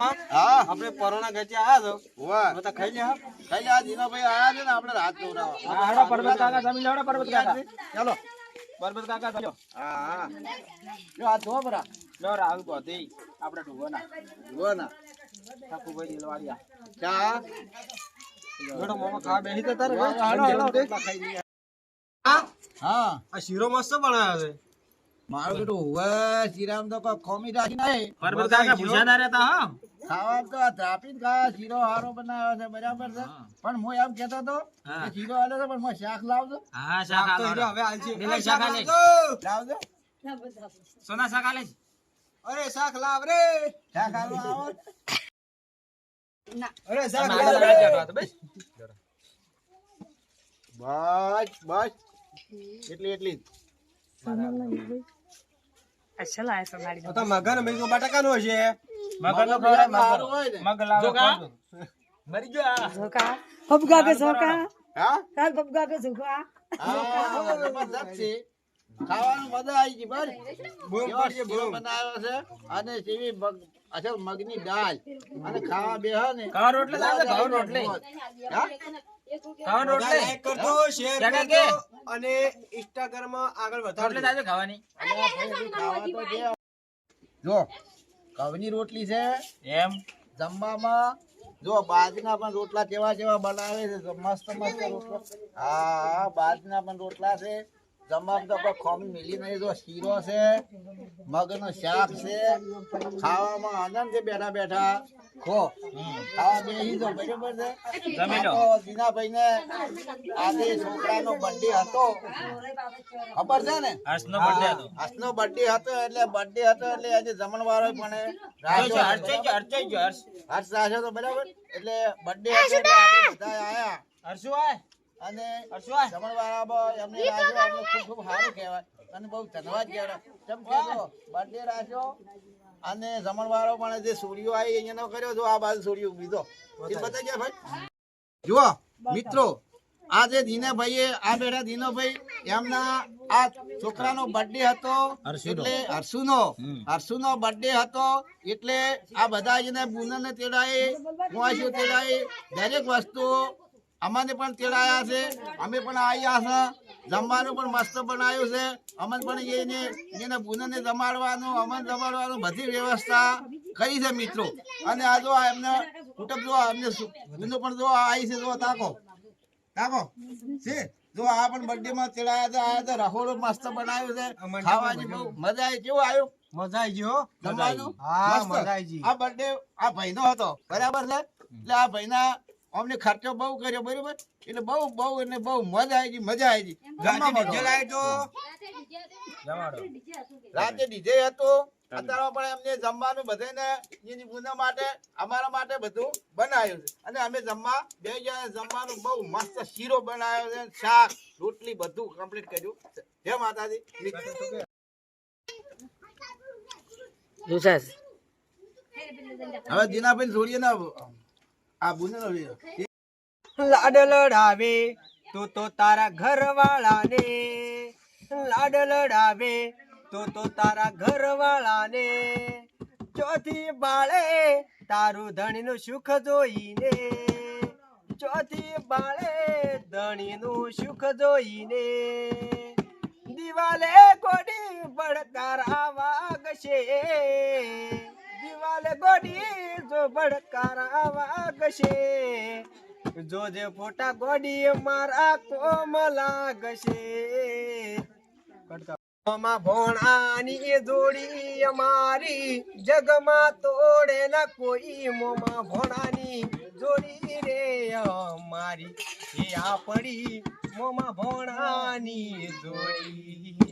હા? આપણે પરોણા ગજે આયા તો. વાહ. હવે તો ખાઈ લે હા? કઈ આ જીનાભાઈ આયા છે ને આપણે રાત હા, હાલો કાકા જમી લેવડો પર્વત કાકા. ચાલો. પર્વત કાકા ચાલો હા હા. જો આ ધો બરા. લો રાહુલ ગોધી આપણે ઢુવાના. જુઓ ના ઠાકુભાઈ દિલવાડિયા ચા? બેડો મોમો ખા બેહી તો તારે. ખાઈ લઈએ હા. આ શીરો મસ્ત બનાવ્યો છે. મારું બેટું હવે શ્રીરામ તો કોઈ ખોમી રાખી નહીં. પરબત કાકા ભૂસ્યા ના રહેતા હા. ખાવા તો આ ત્રાપીને ખાવા શીરો હારો બનાવ્યો છે બરાબર છે. પણ હું એમ કેતો તો કે શીરો હાલે છે પણ હું શાક લાવજો. હા શાક તો હવે આલશે દિલક શાક આલે લાવજો. સોના શાક આલે અરે શાક લાવ રે. શાક હાલો આવો. અરે શાક લાવ આગળ રે. રાજ જાતો બસ. બસ બસ. એટલી એટલી. તો મગન મેં બટાકાનો હશે મગન નો મગન સારું હોય ને. મગ લાવો મરી ગયો ઝોકા? પબગા કે ઝોકા? હા? કાલ પબગા કે ઝોકા? હા, જબરદસ્ત છે. ખાવાનું મજા આવી ગઈ બસ. બૂમ. બનાવ્યો છે? અને સેવી મગ અસલ મગની દાળ. અને ખાવા બે ને રોટલે રોટલે. હા? ખાવાનો રોટલે. લાઈક કરજો શેર કરજો અને ઇન્સ્ટાગ્રામમાં આગળ રોટલે વધારજો. જાજો ખાવાની. અને આ ભાઈ હજી ખાવા તો છે. જો કવની રોટલી છે. એમ? જમવામાં જો બાજના પણ રોટલા કેવા કેવા બનાવે છે મસ્ત મસ્ત રોટલા. હા બાજના પણ રોટલા છે. જમવામાં તો મિલી નહીં. જો શીરો છે મગનું શાક છે. ખાવામાં આનંદ છે બેઠા બેઠા. ખો બરાબર છે. આજે છોકરાનો બર્થડે હતો. ખબર છે ને? હર્ષનો birthday હતો. બર્થડે હતો એટલે બર્થડે હતો એટલે આજે જમણવારો પણ હર્ષ રાખ્યો તો બરાબર. એટલે બર્થડે હતો એટલે આપણે બધા આયા. હર્ષુ આય. અને એમને રાખ્યો ખૂબ ખૂબ સારું કહેવાય. અને બહુ ધન્યવાદ કેમ કે બર્થડે રાખ્યો. અને જમણવારો પણ જે સૂર્યો આવી અહીંયાનો કર્યો જો આ બાજુ સોડિયો બીજો એ બતાવી ગયા ભાઈ? જુઓ મિત્રો આ જે દીનાભાઈએ આ બેઠા દીનાભાઈ એમના આ છોકરાનો બર્થડે હતો એટલે હર્ષુનો હર્ષુનો બર્થડે હતો એટલે આ બધા જેને બુનને તેડાએ કુવાસીઓ તેડાય દરેક વસ્તુ અમને પણ તેડાયા છે. અમે પણ આવ્યા છે. જમવાનું પણ મસ્ત બનાવ્યું છે. અમને પણ એને એને બુનને જમાડવાનું અમને જમાડવાનું બધી વ્યવસ્થા કરી છે મિત્રો. અને આ જો એમને કુટુંબ જો એમને બુનો પણ જો આવી છે જો તાકો. તાકો. છે? જો આ પણ બર્થડે માં તેડાયા છે. આ છે રહોડો મસ્ત બનાવ્યું છે. ખાવાની બહુ મજા આવી. કેવું આવ્યું? મજા આવી ગયો જમવાનું? હા, મજા આવી ગઈ. આ બર્થડે આ ભાઈનો હતો. બરાબર છે? એટલે આ ભાઈના અમને ખર્ચો બહુ કર્યો બરાબર? એટલે બહુ બહુ એટલે બહુ મજા આવી મજા આવી રાતે ડીજે હતો અત્યારે પણ એમને જમવાનું બધાને એની માટે અમારા માટે બધું બનાવ્યું છે. અને અમે જમવા બે જણા જમવાનું બહુ મસ્ત શીરો બનાવ્યો છે શાક રોટલી બધું કમ્પ્લીટ કર્યું. જય માતાજી. હવે જીનાભાઈ જોડીએ ને લાડ લડાવે તો તો તારા ઘરવાળાને. લાડ લડાવે તો તો તારા ઘરવાળાને. ચોથી બાળે તારું ધણીનું સુખ જોઈને. ચોથી બાળે ધણીનું સુખ જોઈને. દિવાલે કોડી બળકારા વાગશે. ગોડી જો કારાવા વાગશે. જોજે ફોટા ગોડી મારા કોમ લાગશે. મોમાં ભોણાની એ જોડી અમારી જગમાં તોડે ના કોઈ મોમાં. ભોણાની જોડી રે અમારી. આપણી મોમાં ભોણાની જોડી.